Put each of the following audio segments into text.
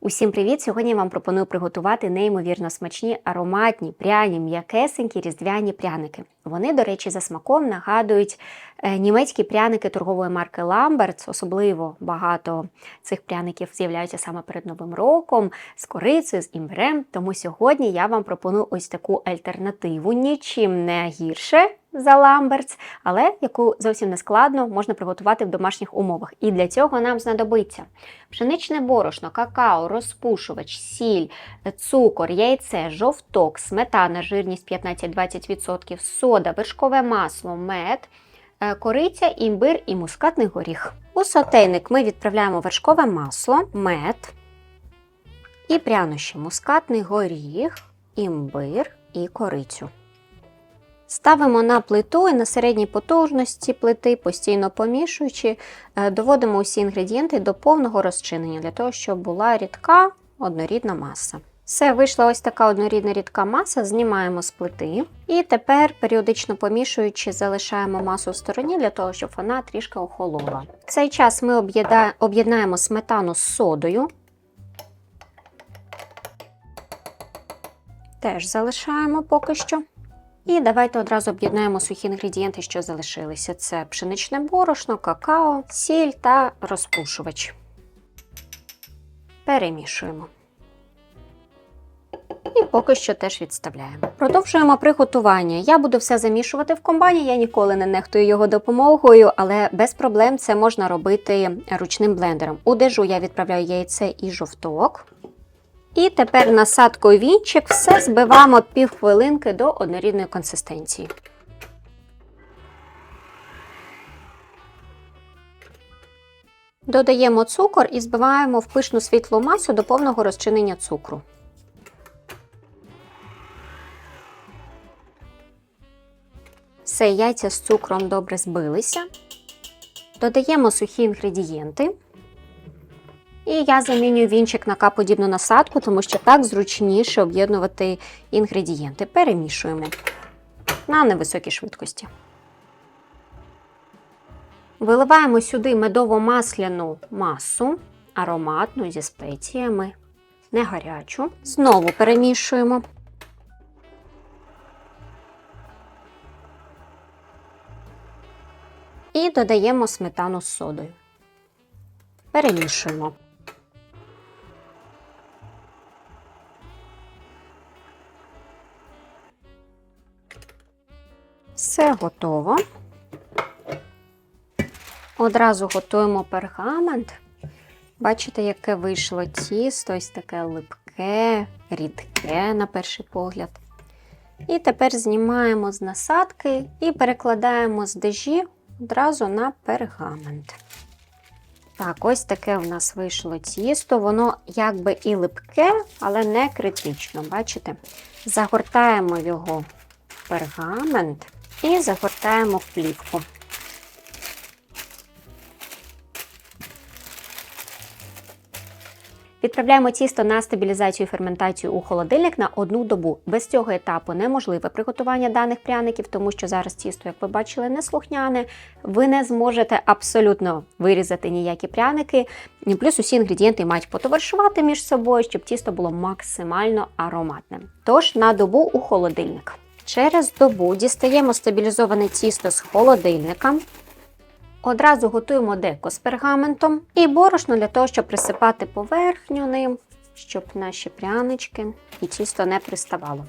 Усім привіт! Сьогодні я вам пропоную приготувати неймовірно смачні, ароматні, пряні, м'якесенькі різдвяні пряники. Вони, до речі, за смаком нагадують е, німецькі пряники торгової марки Lamberts. Особливо багато цих пряників з'являються саме перед Новим роком з корицею, з імбирем. Тому сьогодні я вам пропоную ось таку альтернативу, нічим не гірше за Lamberts, але яку зовсім не складно можна приготувати в домашніх умовах. І для цього нам знадобиться пшеничне борошно, какао, розпушувач, сіль, цукор, яйце, жовток, сметана, жирність 15-20%, сода, вершкове масло, мед, е, кориця, імбир і мускатний горіх. У сотейник ми відправляємо вершкове масло, мед і прянощі, мускатний горіх, імбир і корицю. Ставимо на плиту і на середній потужності плити, постійно помішуючи, е, доводимо усі інгредієнти до повного розчинення, для того, щоб була рідка однорідна маса. Все, вийшла ось така однорідна рідка маса, знімаємо з плити. І тепер, періодично помішуючи, залишаємо масу в стороні для того, щоб вона трішки охолола. В цей час ми об'єднаємо сметану з содою. Теж залишаємо поки що. І давайте одразу об'єднаємо сухі інгредієнти, що залишилися. Це пшеничне борошно, какао, сіль та розпушувач. Перемішуємо. І поки що теж відставляємо. Продовжуємо приготування. Я буду все замішувати в комбайні, я ніколи не нехтую його допомогою, але без проблем це можна робити ручним блендером. У дежу я відправляю яйце і жовток. І тепер насадкою вінчик все збиваємо півхвилинки до однорідної консистенції. Додаємо цукор і збиваємо в пишну світлу масу до повного розчинення цукру. Все, яйця з цукром добре збилися. Додаємо сухі інгредієнти. І я замінюю вінчик на К-подібну насадку, тому що так зручніше об'єднувати інгредієнти. Перемішуємо на невисокій швидкості. Виливаємо сюди медово-масляну масу, ароматну зі спеціями, не гарячу. Знову перемішуємо. І додаємо сметану з содою. Перемішуємо. Все готово. Одразу готуємо пергамент. Бачите, яке вийшло тісто, ось таке липке, рідке, на перший погляд. І тепер знімаємо з насадки і перекладаємо з дежі одразу на пергамент. Так, ось таке в нас вийшло тісто. Воно якби і липке, але не критично. Бачите? Загортаємо його в пергамент і загортаємо плівку. Відправляємо тісто на стабілізацію і ферментацію у холодильник на одну добу. Без цього етапу неможливе приготування даних пряників, тому що зараз тісто, як ви бачили, не слухняне. Ви не зможете абсолютно вирізати ніякі пряники. Плюс усі інгредієнти мають потоваришувати між собою, щоб тісто було максимально ароматним. Тож на добу у холодильник. Через добу дістаємо стабілізоване тісто з холодильника. Одразу готуємо деко з пергаментом і борошно для того, щоб присипати поверхню ним, щоб наші прянички і тісто не приставало.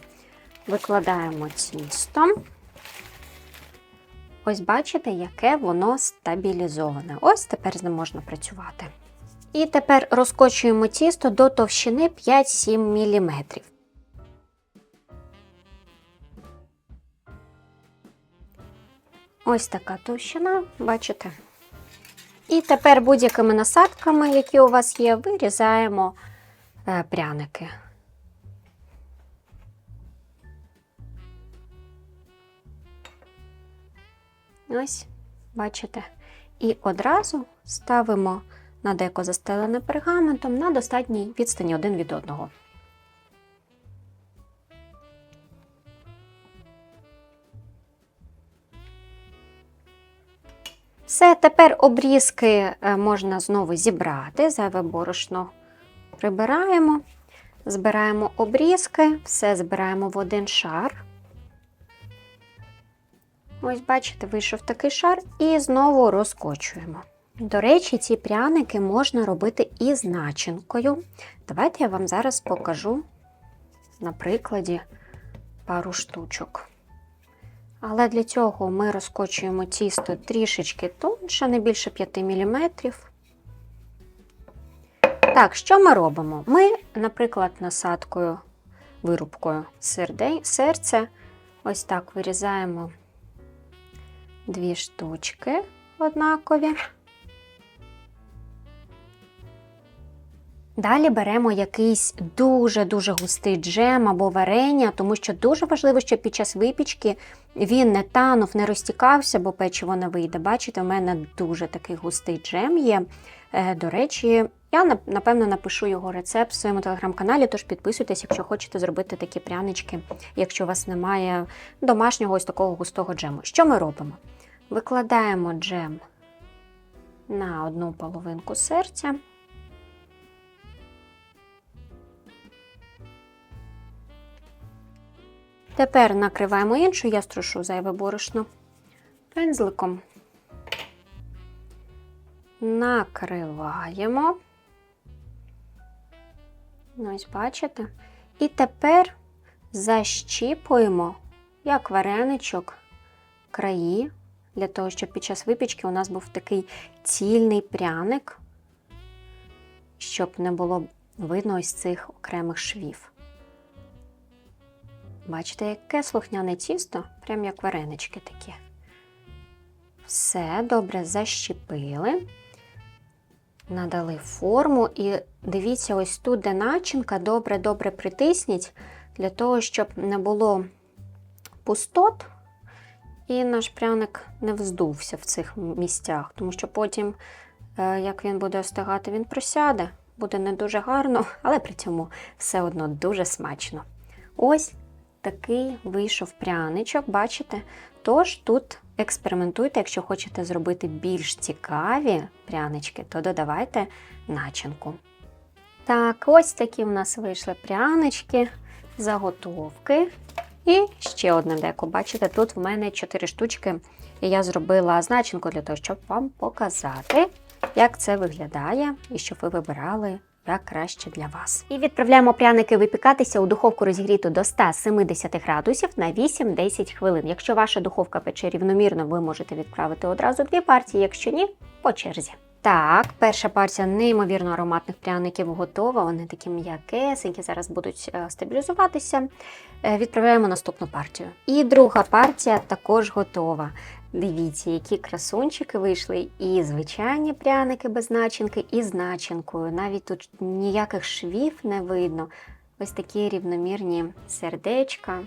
Викладаємо тісто. Ось бачите, яке воно стабілізоване. Ось тепер з ним можна працювати. І тепер розкочуємо тісто до товщини 5-7 мм. Ось така товщина, бачите? І тепер будь-якими насадками, які у вас є, вирізаємо е, пряники. Ось, бачите. І одразу ставимо на деко застелене пергаментом на достатній відстані один від одного. Все, тепер обрізки е, можна знову зібрати, зайве борошно прибираємо, збираємо обрізки, все збираємо в один шар. Ось, бачите, вийшов такий шар, і знову розкочуємо. До речі, ці пряники можна робити із начинкою. Давайте я вам зараз покажу на прикладі пару штучок. Але для цього ми розкочуємо тісто трішечки тонше, не більше 5 мм. Так, що ми робимо? Ми, наприклад, насадкою, вирубкою серця, ось так вирізаємо дві штучки однакові. Далі беремо якийсь дуже-дуже густий джем або варення, тому що дуже важливо, щоб під час випічки він не танув, не розтікався, бо печиво не вийде. Бачите, у мене дуже такий густий джем є. Е, До речі, я напевно напишу його рецепт в своєму телеграм-каналі, тож підписуйтесь, якщо хочете зробити такі прянички, якщо у вас немає домашнього ось такого густого джему. Що ми робимо? Викладаємо джем на одну половинку серця. Тепер накриваємо іншу, я струшу зайве борошно пензликом. Накриваємо. Ось, бачите? І тепер защіпуємо, як вареничок, краї, для того, щоб під час випічки у нас був такий цільний пряник, щоб не було видно ось цих окремих швів. Бачите, яке слухняне тісто, прям як варенички такі. Все добре защепили, надали форму і дивіться, ось тут, де начинка, добре-добре притисніть, для того, щоб не було пустот, і наш пряник не вздувся в цих місцях, тому що потім, е, як він буде остигати, він просяде, буде не дуже гарно, але при цьому все одно дуже смачно. Ось такий вийшов пряничок, бачите? Тож тут експериментуйте, якщо хочете зробити більш цікаві прянички, то додавайте начинку. Так, ось такі в нас вийшли прянички, заготовки. І ще одне деко. Бачите, тут в мене 4 штучки, і я зробила значинку для того, щоб вам показати, як це виглядає, і щоб ви вибирали як краще для вас. І відправляємо пряники випікатися у духовку розігріту до 170 градусів на 8-10 хвилин. Якщо ваша духовка пече рівномірно, ви можете відправити одразу дві партії, якщо ні, по черзі. Так, перша партія неймовірно ароматних пряників готова. Вони такі м'якесенькі, зараз будуть е, стабілізуватися. Е, відправляємо наступну партію. І друга партія також готова. Дивіться, які красунчики вийшли, і звичайні пряники без начинки, і з начинкою. Навіть тут ніяких швів не видно. Ось такі рівномірні сердечка.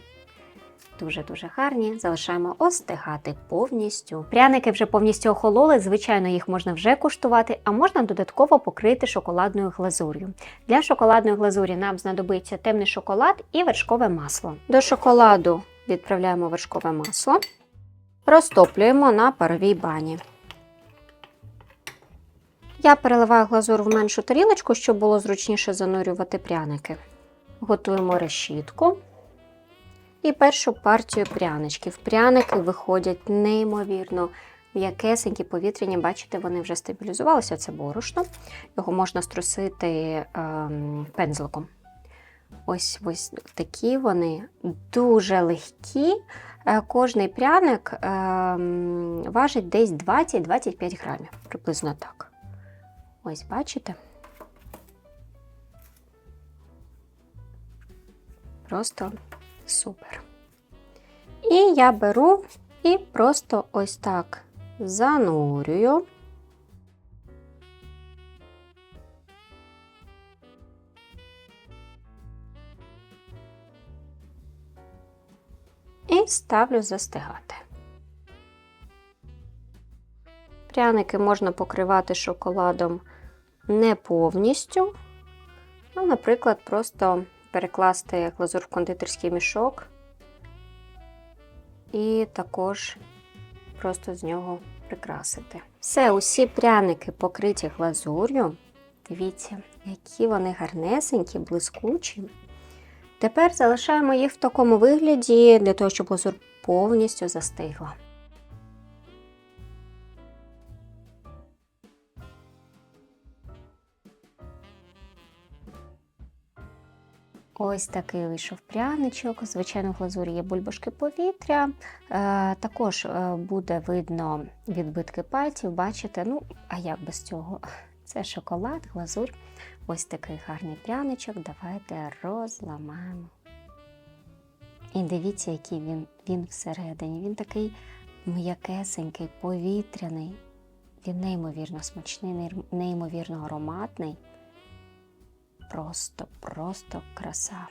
Дуже-дуже гарні. Залишаємо остигати повністю. Пряники вже повністю охололи, звичайно, їх можна вже куштувати, а можна додатково покрити шоколадною глазур'ю. Для шоколадної глазурі нам знадобиться темний шоколад і вершкове масло. До шоколаду відправляємо вершкове масло розтоплюємо на паровій бані. Я переливаю глазур в меншу тарілочку, щоб було зручніше занурювати пряники. Готуємо решітку. І першу партію пряничків. Пряники виходять неймовірно м'якесенькі, повітряні, бачите, вони вже стабілізувалися, це борошно. Його можна струсити е, пензликом. Ось ось такі вони дуже легкі. Е, кожний пряник ем, важить десь 20-25 грамів, приблизно так. Ось, бачите? Просто супер. І я беру і просто ось так занурюю. Ставлю застигати. Пряники можна покривати шоколадом не повністю, ну, наприклад, просто перекласти глазур в кондитерський мішок і також просто з нього прикрасити. Все, усі пряники покриті глазур'ю. Дивіться, Які вони гарнесенькі, блискучі. Тепер залишаємо їх в такому вигляді для того, щоб глазур повністю застигла. Ось такий вийшов пряничок. Звичайно, в глазурі є бульбашки повітря. Е, також е, буде видно відбитки пальців. Бачите, ну, а як без цього? Це шоколад, глазурь. Ось такий гарний пряничок. Давайте розламаємо. І дивіться, який він, він всередині. Він такий м'якесенький, повітряний. Він неймовірно смачний, неймовірно ароматний. Просто, просто краса.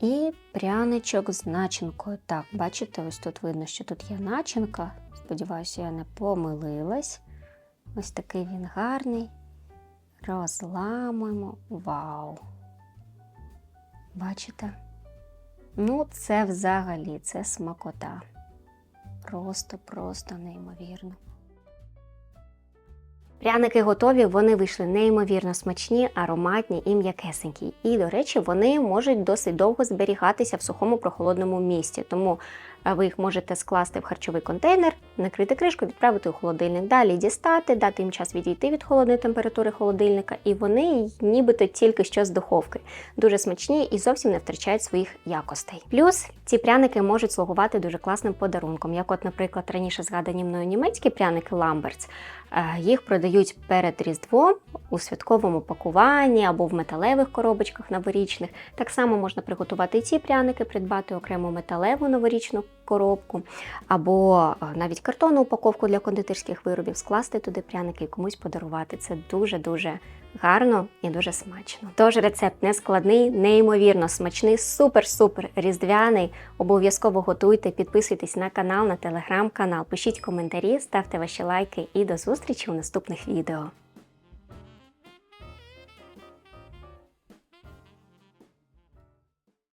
І пряничок з начинкою. Так, бачите, ось тут видно, що тут є начинка. Сподіваюся, я не помилилась. Ось такий він гарний. Розламуємо. Вау! Бачите? Ну, це взагалі, це смакота. Просто, просто неймовірно. Пряники готові, вони вийшли неймовірно смачні, ароматні і м'якесенькі. І, до речі, вони можуть досить довго зберігатися в сухому прохолодному місці. Тому ви їх можете скласти в харчовий контейнер, накрити кришкою, відправити у холодильник. Далі дістати, дати їм час відійти від холодної температури холодильника, і вони нібито тільки що з духовки. Дуже смачні і зовсім не втрачають своїх якостей. Плюс ці пряники можуть слугувати дуже класним подарунком, як, от, наприклад, раніше згадані мною німецькі пряники Ламбертс. Е, Їх продають перед Різдвом у святковому пакуванні або в металевих коробочках новорічних. Так само можна приготувати ці пряники, придбати окрему металеву новорічну коробку, або е, навіть картонну упаковку для кондитерських виробів, скласти туди пряники і комусь подарувати. Це дуже-дуже гарно і дуже смачно. Тож рецепт не складний, неймовірно смачний, супер-супер різдвяний. Обов'язково готуйте, підписуйтесь на канал, на телеграм-канал, пишіть коментарі, ставте ваші лайки і до зустрічі у наступних відео.